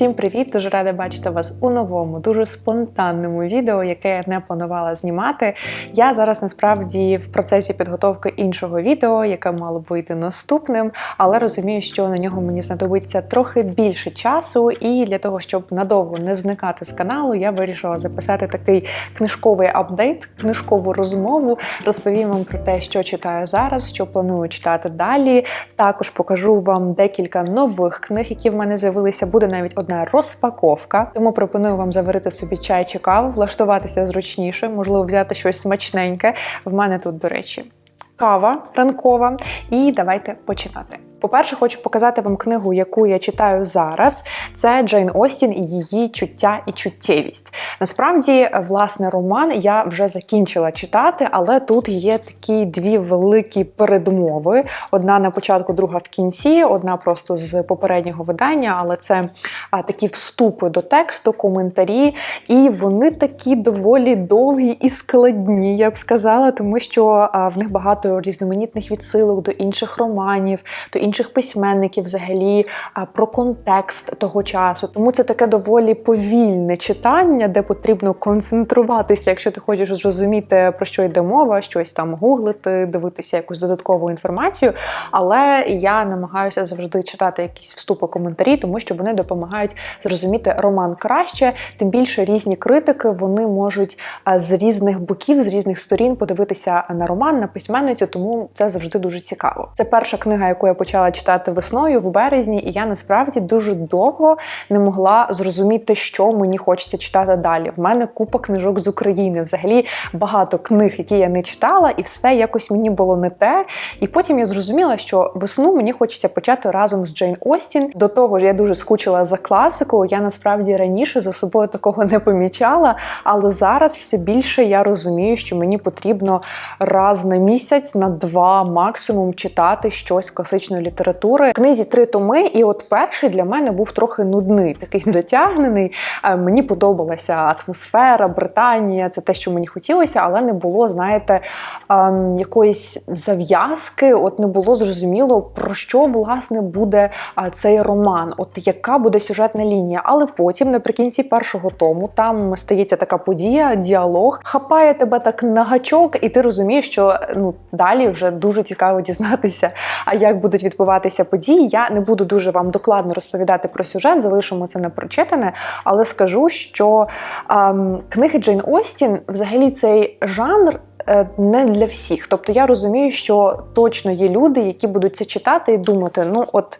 Всім привіт! Дуже рада бачити вас у новому, дуже спонтанному відео, яке я не планувала знімати. Я зараз насправді в процесі підготовки іншого відео, яке мало б вийти наступним, але розумію, що на нього мені знадобиться трохи більше часу, і для того, щоб надовго не зникати з каналу, я вирішила записати такий книжковий апдейт, книжкову розмову. Розповім вам про те, що читаю зараз, що планую читати далі. Також покажу вам декілька нових книг, які в мене з'явилися. Буде навіть одна розпаковка. Тому пропоную вам заварити собі чай чи каву, влаштуватися зручніше, можливо, взяти щось смачненьке. В мене тут, до речі, кава ранкова. І давайте починати. По-перше, хочу показати вам книгу, яку я читаю зараз. Це Джейн Остін і її чуття і чуттєвість. Насправді, власне, роман я вже закінчила читати, але тут є такі дві великі передмови: одна на початку, друга в кінці, одна просто з попереднього видання, але це такі вступи до тексту, коментарі, і вони такі доволі довгі і складні, я б сказала, тому що в них багато різноманітних відсилок до інших романів, до інших письменників, взагалі про контекст того часу. Тому це таке доволі повільне читання, де потрібно концентруватися, якщо ти хочеш зрозуміти, про що йде мова, щось там гуглити, дивитися якусь додаткову інформацію. Але я намагаюся завжди читати якісь вступи коментарі, тому що вони допомагають зрозуміти роман краще. Тим більше різні критики вони можуть з різних боків, з різних сторін подивитися на роман, на письменницю, тому це завжди дуже цікаво. Це перша книга, яку я почала читати весною в березні, і я насправді дуже довго не могла зрозуміти, що мені хочеться читати далі. В мене купа книжок з України. Взагалі багато книг, які я не читала, і все якось мені було не те. І потім я зрозуміла, що весну мені хочеться почати разом з Джейн Остін. До того ж, я дуже скучила за класику. Я насправді раніше за собою такого не помічала, але зараз все більше я розумію, що мені потрібно раз на місяць, на два максимум читати щось класичної. В книзі три томи, і от перший для мене був трохи нудний, такий затягнений. Е, Мені подобалася атмосфера, Британія, це те, що мені хотілося, але не було, знаєте, ем, якоїсь зав'язки. От не було зрозуміло, про що власне буде цей роман, от яка буде сюжетна лінія. Але потім, наприкінці першого тому, там стається така подія, діалог, хапає тебе так на гачок, і ти розумієш, що ну далі вже дуже цікаво дізнатися, а як будуть відбуватися події. Я не буду дуже вам докладно розповідати про сюжет, залишимо це на прочитане, але скажу, що ем, книги Джейн Остін, взагалі, цей жанр. е, Не для всіх. Тобто я розумію, що точно є люди, які будуть це читати і думати: ну от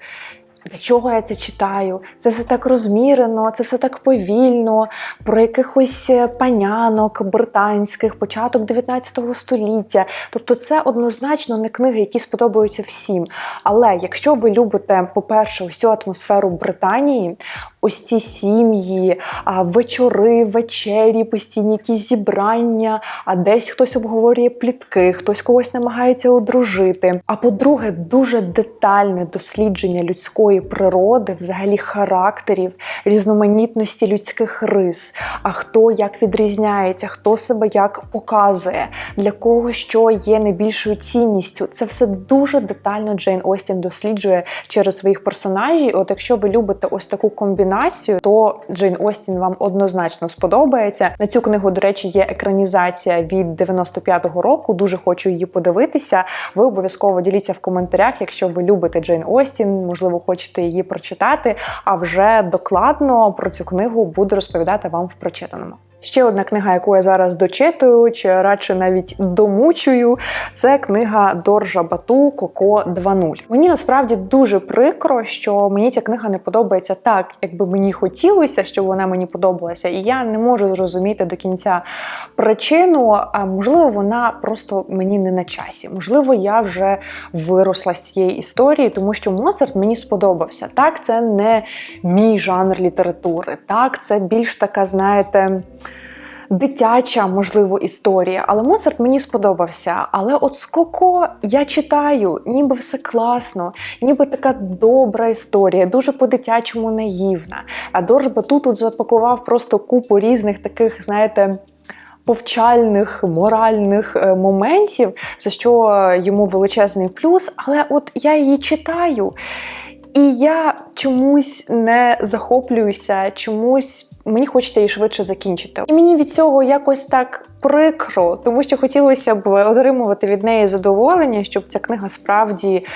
для чого я це читаю? Це все так розмірено, це все так повільно, про якихось е, панянок британських, початок 19 століття. Тобто, це однозначно не книги, які сподобаються всім. Але якщо ви любите, по-перше, ось цю атмосферу Британії, ось ці сім'ї, вечори, вечері, постійні якісь зібрання, а десь хтось обговорює плітки, хтось когось намагається одружити. А по-друге, дуже детальне дослідження людської природи, взагалі характерів, різноманітності людських рис, а хто як відрізняється, хто себе як показує, для кого що є найбільшою цінністю. Це все дуже детально Джейн Остін досліджує через своїх персонажів. От якщо ви любите ось таку комбінацію, то Джейн Остін вам однозначно сподобається. На цю книгу, до речі, є екранізація від 95-го року. Дуже хочу її подивитися. Ви обов'язково діліться в коментарях, якщо ви любите Джейн Остін, можливо, хочете її прочитати. А вже докладно про цю книгу буду розповідати вам в прочитаному. Ще одна книга, яку я зараз дочитую, чи радше навіть домучую, це книга Доржа Бату Коко 2.0. Мені насправді дуже прикро, що мені ця книга не подобається так, якби мені хотілося, щоб вона мені подобалася, і я не можу зрозуміти до кінця причину. А можливо, вона просто мені не на часі. Можливо, я вже виросла з цієї історії, тому що Моцарт мені сподобався. Так, це не мій жанр літератури. Так, це більш така, знаєте дитяча, можливо, історія. Але Моцарт мені сподобався. Але от з Коко я читаю, ніби все класно, ніби така добра історія, дуже по-дитячому наївна. А Дорж Бату тут запакував просто купу різних таких, знаєте. Повчальних моральних е, моментів, за що йому величезний плюс. Але от я її читаю, І я чомусь не захоплююся, чомусь мені хочеться її швидше закінчити. І мені від цього якось так прикро, тому що хотілося б отримувати від неї задоволення, щоб ця книга справді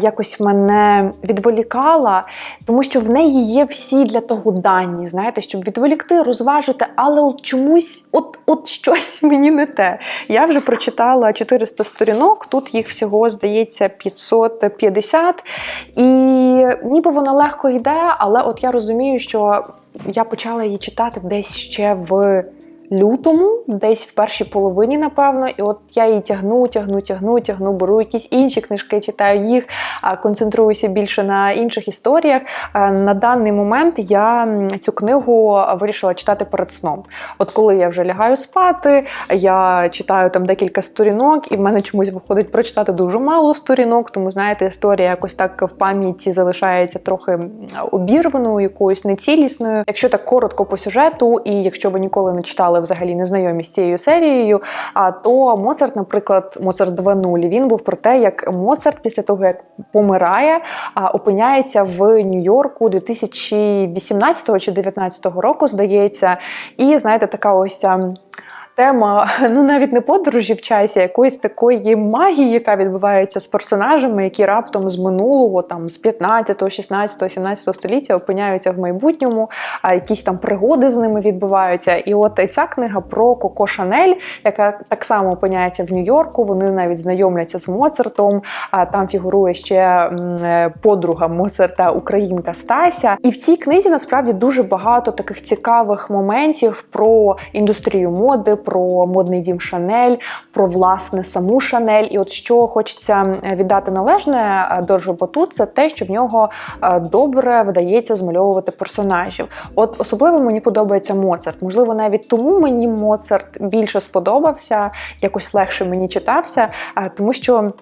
якось мене відволікала, тому що в неї є всі для того дані, знаєте, щоб відволікти, розважити, але от чомусь, от, от щось мені не те. Я вже прочитала 400 сторінок, тут їх всього здається 550, і ніби вона легко йде, але от я розумію, що я почала її читати десь ще в лютому, десь в першій половині, напевно, і от я її тягну, тягну, тягну, тягну, беру якісь інші книжки, читаю їх, концентруюся більше на інших історіях. На даний момент я цю книгу вирішила читати перед сном. От коли я вже лягаю спати, я читаю там декілька сторінок, і в мене чомусь виходить прочитати дуже мало сторінок, тому знаєте, історія якось так в пам'яті залишається трохи обірваною, якоюсь нецілісною. Якщо так коротко по сюжету, і якщо ви ніколи не читали взагалі не знайомі з цією серією, а то Моцарт, наприклад, Моцарт 2.0, він був про те, як Моцарт після того, як помирає, опиняється в Нью-Йорку 2018 чи 2019 року, здається. І знаєте, така ось. Тема, ну навіть не подорожі в часі, а якоїсь такої магії, яка відбувається з персонажами, які раптом з минулого, там з 15, 16, 17 століття опиняються в майбутньому, а якісь там пригоди з ними відбуваються. І от ця книга про Коко Шанель, яка так само опиняється в Нью-Йорку. Вони навіть знайомляться з Моцартом. А там фігурує ще е, подруга Моцарта, українка Стася. І в цій книзі насправді дуже багато таких цікавих моментів про індустрію моди про модний дім Шанель, про власне саму Шанель. І от що хочеться віддати належне до Доржу Бату, це те, що в нього е, добре вдається змальовувати персонажів. От особливо мені подобається Моцарт. Можливо, навіть тому мені Моцарт більше сподобався, якось легше мені читався, е, тому що.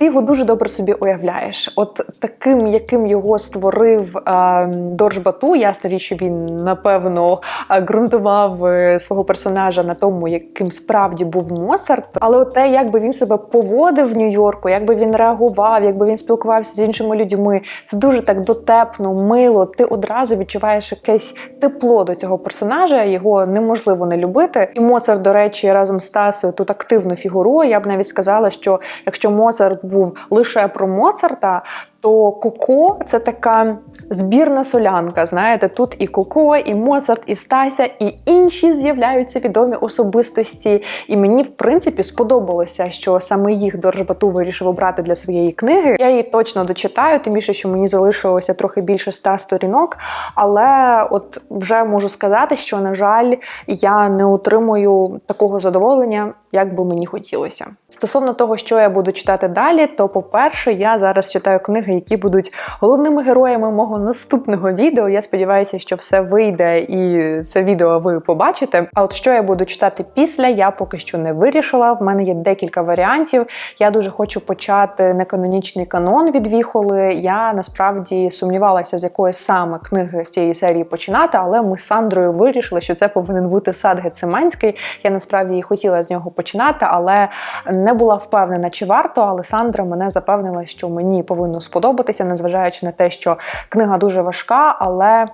Ти його дуже добре собі уявляєш. От таким, яким його створив е, Дорж Бату, ясна річ, що він напевно е, ґрунтував е, свого персонажа на тому, яким справді був Моцарт. Але те, як би він себе поводив в Нью-Йорку, як би він реагував, якби він спілкувався з іншими людьми, це дуже так дотепно, мило. Ти одразу відчуваєш якесь тепло до цього персонажа. Його неможливо не любити. І Моцарт, до речі, разом з Тасою тут активно фігурує. Я б навіть сказала, що якщо Моцарт був лише про Моцарта, то Коко це така збірна солянка. Знаєте, тут і Коко, і Моцарт, і Стася, і інші з'являються відомі особистості. І мені, в принципі, сподобалося, що саме їх Доржбату вирішив обрати для своєї книги. Я її точно дочитаю, тим більше, що мені залишилося трохи більше ста сторінок. Але от вже можу сказати, що, на жаль, я не отримую такого задоволення, як би мені хотілося. Стосовно того, що я буду читати далі, то, по-перше, я зараз читаю книги, які будуть головними героями мого наступного відео. Я сподіваюся, що все вийде і це відео ви побачите. А от що я буду читати після, я поки що не вирішила. В мене є декілька варіантів. Я дуже хочу почати неканонічний канон від Віхоли. Я насправді сумнівалася, з якої саме книги з цієї серії починати, але ми з Сандрою вирішили, що це повинен бути сад Гециманський. Я насправді хотіла з нього починати, але не була впевнена, чи варто. Але Сандра мене запевнила, що мені повинно сподобатися, незважаючи на те, що книга дуже важка, але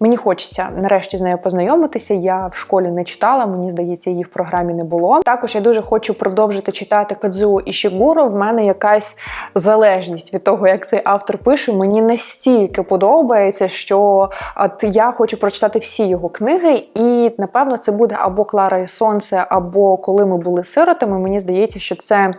мені хочеться нарешті з нею познайомитися. Я в школі не читала, мені здається, її в програмі не було. Також я дуже хочу продовжити читати Кадзуо Ішігуру. В мене якась залежність від того, як цей автор пише. Мені настільки подобається, що от я хочу прочитати всі його книги, і напевно це буде або Клара і Сонце, або коли ми були сиротами. Мені здається, що це.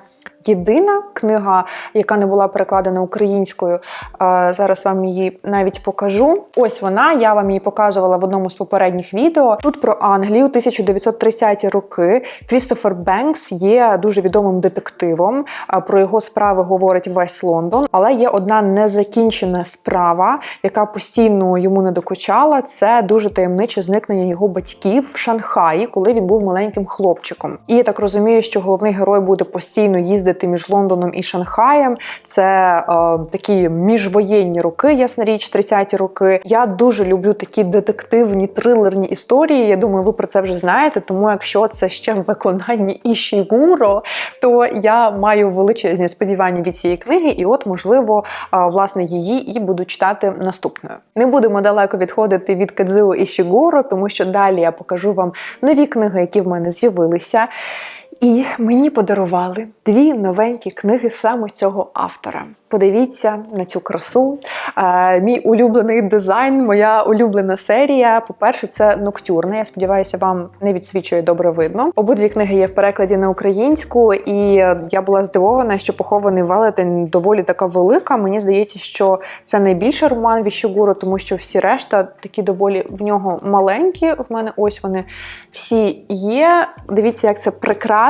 Єдина книга, яка не була перекладена українською, е, зараз вам її навіть покажу. Ось вона, я вам її показувала в одному з попередніх відео. Тут про Англію, 1930-ті роки. Крістофер Бенкс є дуже відомим детективом. Е, Про його справи говорить весь Лондон. Але є одна незакінчена справа, яка постійно йому не докучала. Це дуже таємниче зникнення його батьків в Шанхаї, коли він був маленьким хлопчиком. І я так розумію, що головний герой буде постійно їздити їздити між Лондоном і Шанхаєм. Це е, такі міжвоєнні роки, ясна річ, 30-ті роки. Я дуже люблю такі детективні трилерні історії. Я думаю, ви про це вже знаєте. Тому якщо це ще в виконанні Ішігуро, то я маю величезні сподівання від цієї книги, і от, можливо, е, власне її і буду читати наступною. Не будемо далеко відходити від Кадзуо Ішігуро, тому що далі я покажу вам нові книги, які в мене з'явилися. І мені подарували дві новенькі книги саме цього автора. Подивіться на цю красу. Е, мій улюблений дизайн, моя улюблена серія. По-перше, це ноктюрне. Я сподіваюся, вам не відсвічує добре видно. Обидві книги є в перекладі на українську, і я була здивована, що похований велетень доволі така велика. Мені здається, що це найбільший роман Віщугуру, тому що всі решта такі доволі в нього маленькі. В мене ось вони всі є. Дивіться, як це прекрасно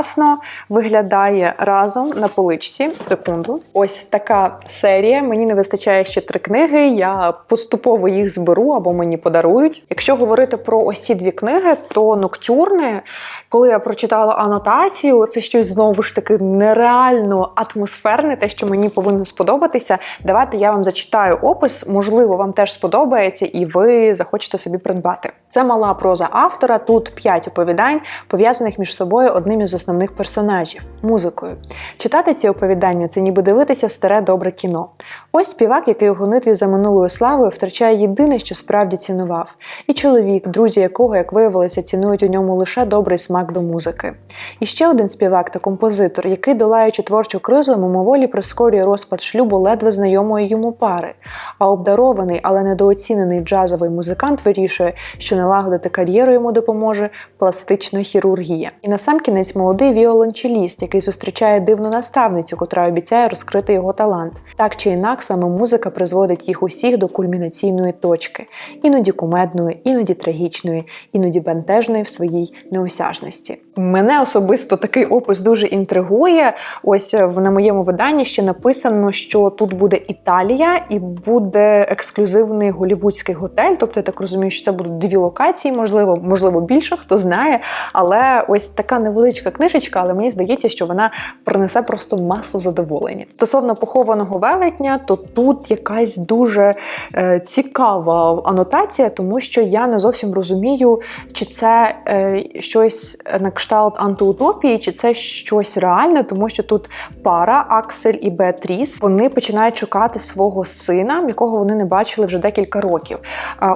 виглядає разом на поличці. Секунду. Ось така серія. Мені не вистачає ще три книги. Я поступово їх зберу або мені подарують. Якщо говорити про ось ці дві книги, то ноктюрне, коли я прочитала анотацію, це щось знову ж таки нереально атмосферне, те, що мені повинно сподобатися. Давайте я вам зачитаю опис. Можливо, вам теж сподобається, і ви захочете собі придбати. Це мала проза автора. Тут п'ять оповідань, пов'язаних між собою одним із основних персонажів музикою. Читати ці оповідання це ніби дивитися старе добре кіно. Ось співак, який у гонитві за минулою славою втрачає єдине, що справді цінував, і чоловік, друзі якого, як виявилося, цінують у ньому лише добрий смак до музики. І ще один співак та композитор, який, долаючи творчу кризу, мимоволі прискорює розпад шлюбу ледве знайомої йому пари. А обдарований, але недооцінений джазовий музикант вирішує, що налагодити кар'єру йому допоможе пластична хірургія. І насамкінець молодий віолончеліст, який зустрічає дивну наставницю, котра обіцяє розкрити його талант. Так чи інак, саме музика призводить їх усіх до кульмінаційної точки, іноді кумедної, іноді трагічної, іноді бентежної в своїй неосяжності. Мене особисто такий опис дуже інтригує. Ось в на моєму виданні ще написано, що тут буде Італія і буде ексклюзивний голівудський готель. Тобто, я так розумію, що це будуть дві локації, можливо, можливо, більше, хто знає. Але ось така невеличка книжечка, але мені здається, що вона принесе просто масу задоволення. Стосовно похованого велетня, то тут якась дуже е, цікава анотація, тому що я не зовсім розумію, чи це е, щось на кшталт антиутопії, чи це щось реальне, тому що тут пара Аксель і Беатріс. Вони починають шукати свого сина, якого вони не бачили вже декілька років.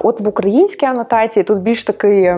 От в українській анотації тут більш такий е,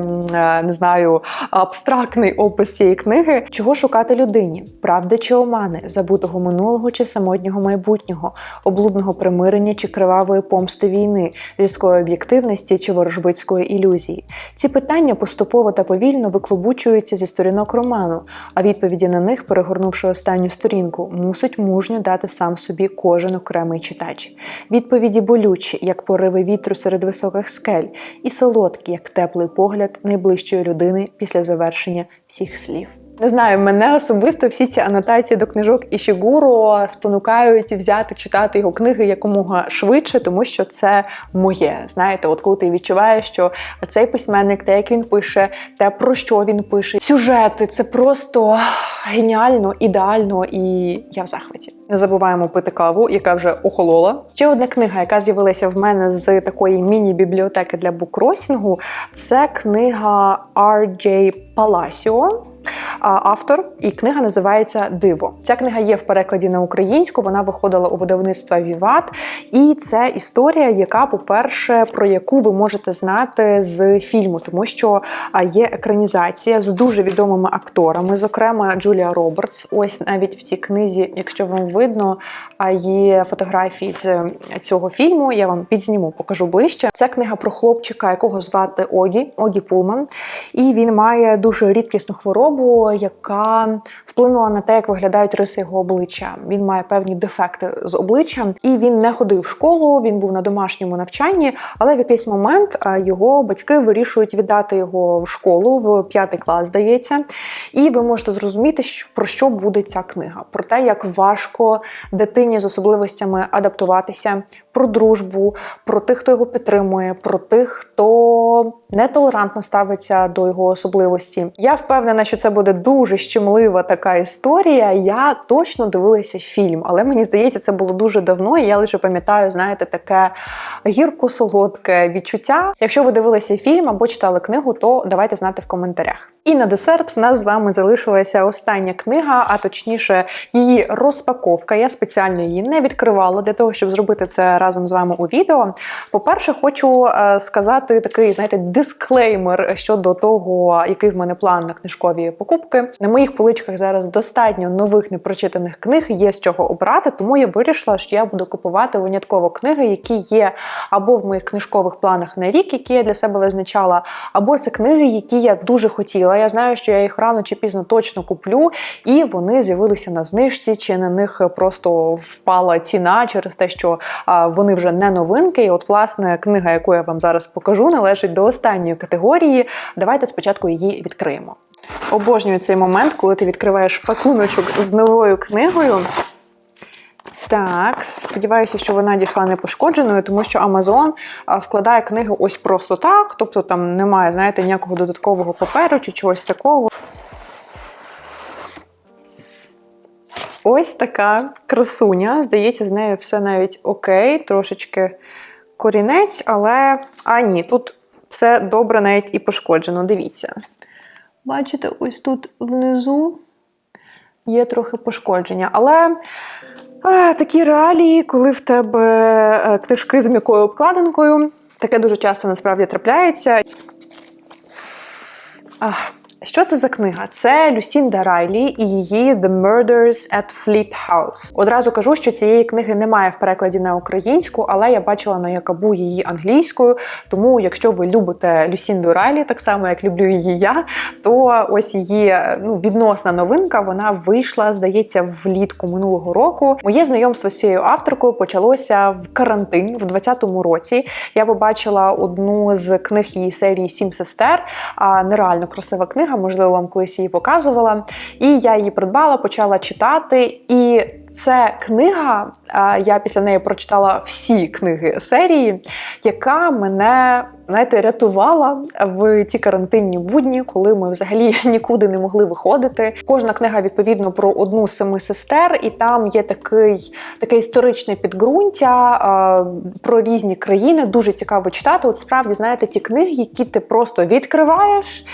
не знаю абстрактний опис цієї книги, чого шукати людині, правди чи омани, забутого минулого чи самотнього майбутнього, облудного примирення чи кривавої помсти війни, різкої об'єктивності чи ворожбицької ілюзії. Ці питання поступово та повільно виклобучуються зі сторінок роману, а відповіді на них, перегорнувши останню сторінку, мусить мужньо дати сам собі кожен окремий читач. Відповіді болючі, як пориви вітру серед високих скель, і солодкі, як теплий погляд найближчої людини після завершення всіх слів. Не знаю, мене особисто всі ці анотації до книжок Ішігуро спонукають взяти читати його книги якомога швидше, тому що це моє. Знаєте, от коли ти відчуваєш, що цей письменник, те, як він пише, те про що він пише, сюжети це просто геніально, ідеально, і я в захваті. Не забуваємо пити каву, яка вже охолола. Ще одна книга, яка з'явилася в мене з такої міні-бібліотеки для букросінгу, це книга R.J. Паласіо автор, і книга називається Диво. Ця книга є в перекладі на українську. Вона виходила у видавництва Віват, і це історія, яка, по-перше, про яку ви можете знати з фільму, тому що є екранізація з дуже відомими акторами, зокрема Джулія Робертс. Ось навіть в цій книзі, якщо вам видно, є фотографії з цього фільму. Я вам підзніму, покажу ближче. Це книга про хлопчика, якого звати Огі, Огі Пулман, і він має дуже рідкісну хворобу, яка вплинула на те, як виглядають риси його обличчя. Він має певні дефекти з обличчям, і він не ходив в школу. Він був на домашньому навчанні, але в якийсь момент його батьки вирішують віддати його в школу в п'ятий клас, здається. І ви можете зрозуміти, про що буде ця книга: про те, як важко дитині з особливостями адаптуватися про дружбу, про тих, хто його підтримує, про тих, хто нетолерантно ставиться до його особливості. Я впевнена, що це буде дуже щемлива така історія. Я точно дивилася фільм, але мені здається, це було дуже давно. І я лише пам'ятаю, знаєте, таке гірко-солодке відчуття. Якщо ви дивилися фільм або читали книгу, то давайте знати в коментарях. І на десерт в нас з вами залишилася остання книга, а точніше, її розпаковка. Я спеціально її не відкривала для того, щоб зробити це разом з вами у відео. По-перше, хочу е, сказати такий, знаєте, дисклеймер щодо того, який в мене план на книжкові покупки. На моїх поличках зараз достатньо нових непрочитаних книг, є з чого обрати, тому я вирішила, що я буду купувати винятково книги, які є або в моїх книжкових планах на рік, які я для себе визначала, або це книги, які я дуже хотіла. Я знаю, що я їх рано чи пізно точно куплю, і вони з'явилися на знижці, чи на них просто впала ціна через те, що вони вже не новинки. І от, власне, книга, яку я вам зараз покажу, належить до останньої категорії. Давайте спочатку її відкриємо. Обожнюю цей момент, коли ти відкриваєш пакуночок з новою книгою. Так, сподіваюся, що вона дійшла непошкодженою, тому що Amazon вкладає книги ось просто так, тобто там немає, знаєте, ніякого додаткового паперу чи чогось такого. Ось така красуня. Здається, з нею все навіть окей, трошечки корінець, але. А, ні, тут все добре навіть і пошкоджено. Дивіться. Бачите, ось тут внизу є трохи пошкодження. Але а, такі реалії, коли в тебе е, книжки з м'якою обкладинкою, таке дуже часто насправді трапляється. Ах, що це за книга? Це Люсінда Райлі і її The Murders at Fleet House. Одразу кажу, що цієї книги немає в перекладі на українську, але я бачила на Якабу її англійською. Тому, якщо ви любите Люсінду Райлі, так само як люблю її я, то ось її ну, відносна новинка. Вона вийшла, здається, влітку минулого року. Моє знайомство з цією авторкою почалося в карантин в 2020 році. Я побачила одну з книг її серії Сім сестер. А нереально красива книга можливо, вам колись її показувала. І я її придбала, почала читати. І це книга, я після неї прочитала всі книги серії, яка мене знаєте, рятувала в ті карантинні будні, коли ми взагалі нікуди не могли виходити. Кожна книга відповідно про одну з семи сестер, і там є такий таке історичне підґрунтя про різні країни. Дуже цікаво читати. От справді знаєте, ті книги, які ти просто відкриваєш.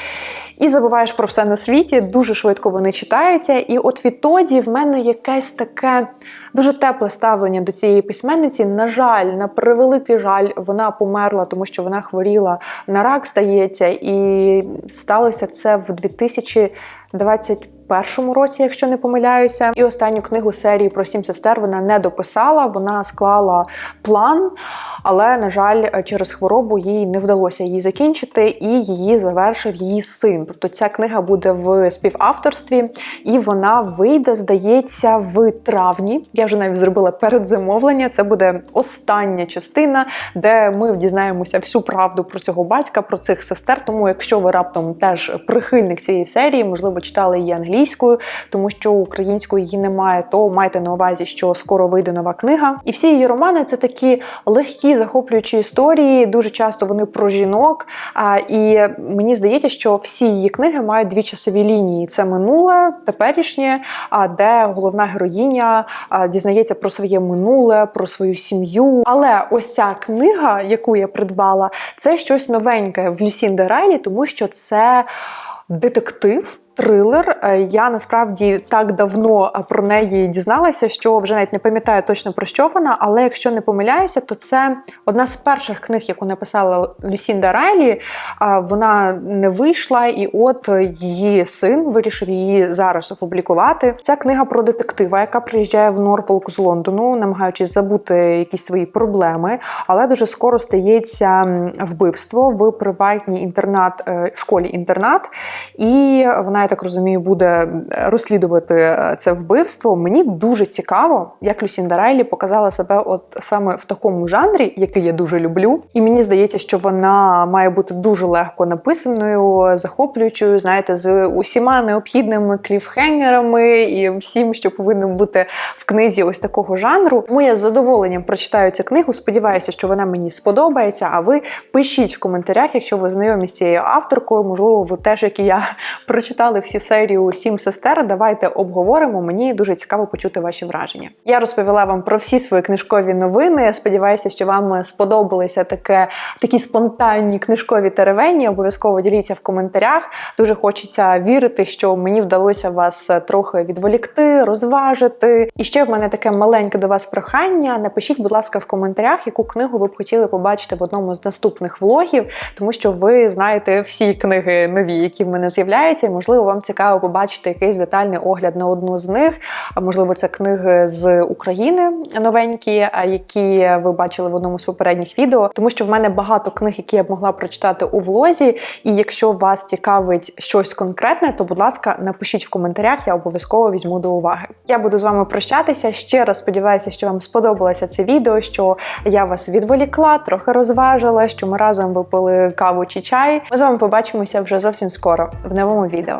І забуваєш про все на світі, дуже швидко вони читаються. І от відтоді в мене якесь таке дуже тепле ставлення до цієї письменниці. На жаль, на превеликий жаль, вона померла, тому що вона хворіла на рак, стається, і сталося це в 2020 першому році, якщо не помиляюся, і останню книгу серії про сім сестер вона не дописала. Вона склала план, але на жаль, через хворобу їй не вдалося її закінчити, і її завершив її син. Тобто ця книга буде в співавторстві, і вона вийде, здається, в травні. Я вже навіть зробила передзамовлення. Це буде остання частина, де ми дізнаємося всю правду про цього батька, про цих сестер. Тому, якщо ви раптом теж прихильник цієї серії, можливо, читали її англійською, англійською, тому що українською її немає, то майте на увазі, що скоро вийде нова книга. І всі її романи це такі легкі, захоплюючі історії. Дуже часто вони про жінок. І мені здається, що всі її книги мають дві часові лінії: це минуле, теперішнє, а де головна героїня дізнається про своє минуле, про свою сім'ю. Але ось ця книга, яку я придбала, це щось новеньке в Люсінде Райлі, тому що це детектив трилер. Е, я насправді так давно е, про неї дізналася, що вже навіть не пам'ятаю точно про що вона, але якщо не помиляюся, то це одна з перших книг, яку написала Люсінда Райлі. Вона не вийшла, і от її син вирішив її зараз опублікувати. Ця книга про детектива, яка приїжджає в Норфолк з Лондону, намагаючись забути якісь свої проблеми, але дуже скоро стається вбивство в приватній інтернат е, школі інтернат, і вона так розумію, буде розслідувати е, це вбивство. Мені дуже цікаво, як Люсінда Райлі показала себе, от саме в такому жанрі, який я дуже люблю. І мені здається, що вона має бути дуже легко написаною, захоплюючою, знаєте, з усіма необхідними кліфхенгерами і всім, що повинно бути в книзі ось такого жанру. Тому я з задоволенням прочитаю цю книгу. Сподіваюся, що вона мені сподобається. А ви пишіть в коментарях, якщо ви знайомі з цією авторкою, можливо, ви теж, як і я, прочитали всю серію Сім сестер. Давайте обговоримо. Мені дуже цікаво почути ваші враження. Я розповіла вам про всі свої книжкові новини. Я сподіваюся, що вам сподобалися таке, такі спонтанні книжкові теревені. Обов'язково діліться в коментарях. Дуже хочеться вірити, що мені вдалося вас трохи відволікти, розважити. І ще в мене таке маленьке до вас прохання. Напишіть, будь ласка, в коментарях, яку книгу ви б хотіли побачити в одному з наступних влогів, тому що ви знаєте всі книги нові, які в мене з'являються. і, Можливо, вам цікаво побачити якийсь детальний огляд на одну з них. А можливо, це книги з України новенькі, які ви бачили в одному з попередніх відео, тому що в мене багато книг, які я б могла прочитати у влозі. І якщо вас цікавить щось конкретне, то будь ласка, напишіть в коментарях, я обов'язково візьму до уваги. Я буду з вами прощатися. Ще раз сподіваюся, що вам сподобалося це відео, що я вас відволікла, трохи розважила, що ми разом випили каву чи чай. Ми з вами побачимося вже зовсім скоро в новому відео.